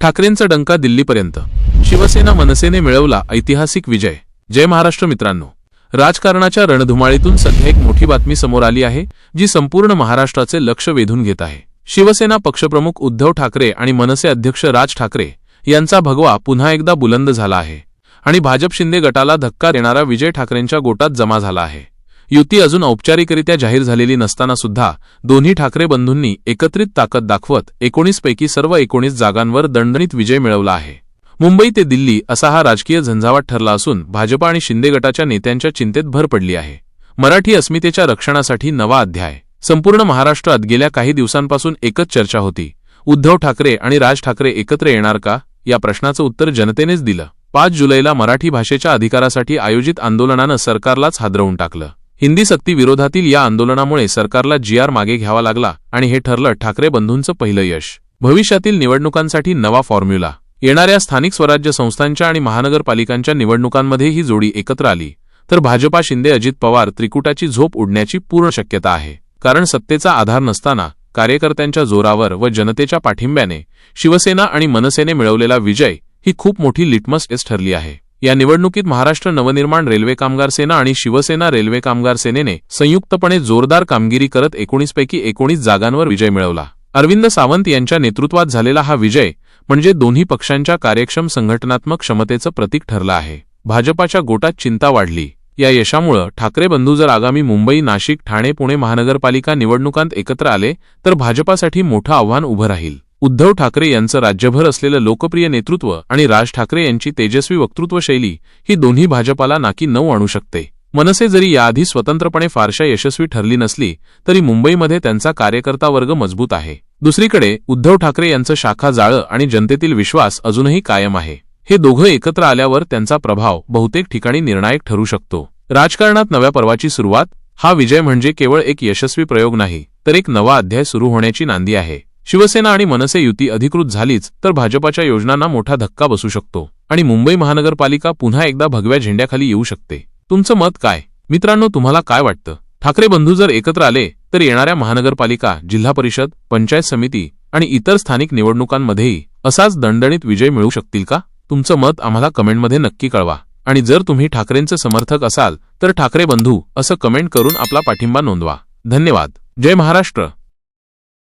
ठाकरेंचा डंका दिल्लीपर्यंत. शिवसेना मनसेने मिळवला ऐतिहासिक विजय. जय महाराष्ट्र मित्रांनो. राजकारणाच्या रणधुमाळीतून सध्या एक मोठी बातमी समोर आली आहे जी संपूर्ण महाराष्ट्राचे लक्ष वेधून घेत आहे. शिवसेना पक्षप्रमुख उद्धव ठाकरे आणि मनसे अध्यक्ष राज ठाकरे यांचा भगवा पुन्हा एकदा बुलंद झाला आहे. आणि भाजप शिंदे गटाला धक्का देणारा विजय ठाकरेंच्या गोटात जमा झाला आहे. युती अजून औपचारिकरित्या जाहीर झालेली नसताना सुद्धा दोन्ही ठाकरे बंधूंनी एकत्रित ताकद दाखवत एकोणीसपैकी सर्व एकोणीस जागांवर दणदणीत विजय मिळवला आहे. मुंबई ते दिल्ली असा हा राजकीय झंझावात ठरला असून भाजप आणि शिंदे गटाच्या नेत्यांच्या चिंतेत भर पडली आहे. मराठी अस्मितेच्या रक्षणासाठी नवा अध्याय. संपूर्ण महाराष्ट्रात गेल्या काही दिवसांपासून एकच चर्चा होती. उद्धव ठाकरे आणि राज ठाकरे एकत्र येणार का? या प्रश्नाचं उत्तर जनतेनेच दिलं. पाच जुलैला मराठी भाषेच्या अधिकारासाठी आयोजित आंदोलनानं सरकारलाच हादरवून टाकलं. हिंदी सक्ती विरोधातील या आंदोलनामुळे सरकारला जी आर मागे घ्यावा लागला आणि हे ठरलं ठाकरे बंधूंचं पहिलं यश. भविष्यातील निवडणुकांसाठी नवा फॉर्म्युला. येणाऱ्या स्थानिक स्वराज्य संस्थांच्या आणि महानगरपालिकांच्या निवडणुकांमध्ये ही जोडी एकत्र आली तर भाजपा शिंदे अजित पवार त्रिकुटाची झोप उडण्याची पूर्ण शक्यता आहे. कारण सत्तेचा आधार नसताना कार्यकर्त्यांच्या जोरावर व जनतेच्या पाठिंब्याने शिवसेना आणि मनसेने मिळवलेला विजय ही खूप मोठी लिटमस टेस्ट ठरली आहे. या निवडणुकीत महाराष्ट्र नवनिर्माण रेल्वे कामगार सेना आणि शिवसेना रेल्वे कामगार सेनेने संयुक्तपणे जोरदार कामगिरी करत एकोणीसपैकी एकोणीस जागांवर विजय मिळवला. अरविंद सावंत यांच्या नेतृत्वात झालेला हा विजय म्हणजे दोन्ही पक्षांच्या कार्यक्षम संघटनात्मक क्षमतेचं प्रतीक ठरलं आहे. भाजपाच्या गोटात चिंता वाढली. या यशामुळं ठाकरे बंधू जर आगामी मुंबई नाशिक ठाणे पुणे महानगरपालिका निवडणुकांत एकत्र आले तर भाजपासाठी मोठं आव्हान उभं राहील. उद्धव ठाकरे यांचं राज्यभर असलेलं लोकप्रिय नेतृत्व आणि राज ठाकरे यांची तेजस्वी वक्तृत्व शैली ही दोन्ही भाजपाला नाकी नऊ आणू शकते. मनसे जरी याआधी स्वतंत्रपणे फारशा यशस्वी ठरली नसली तरी मुंबईमध्ये त्यांचा कार्यकर्ता वर्ग मजबूत आहे. दुसरीकडे उद्धव ठाकरे यांचं शाखा जाळं आणि जनतेतील विश्वास अजूनही कायम आहे. हे दोघं एकत्र आल्यावर त्यांचा प्रभाव बहुतेक ठिकाणी निर्णायक ठरू शकतो. राजकारणात नव्या पर्वाची सुरुवात हा विजय म्हणजे केवळ एक यशस्वी प्रयोग नाही तर एक नवा अध्याय सुरू होण्याची नांदी आहे. शिवसेना आणि मनसे युती अधिकृत झालीच तर भाजपाच्या योजनांना मोठा धक्का बसू शकतो. आणि मुंबई महानगरपालिका पुन्हा एकदा भगव्या झेंड्याखाली येऊ शकते. तुमचं मत काय? मित्रांनो तुम्हाला काय वाटतं? ठाकरे बंधू जर एकत्र आले तर येणाऱ्या महानगरपालिका जिल्हा परिषद पंचायत समिती आणि इतर स्थानिक निवडणुकांमध्येही असाच दणदणीत विजय मिळू शकतील का? तुमचं मत आम्हाला कमेंटमध्ये नक्की कळवा. आणि जर तुम्ही ठाकरेंचे समर्थक असाल तर ठाकरे बंधू असं कमेंट करून आपला पाठिंबा नोंदवा. धन्यवाद. जय महाराष्ट्र.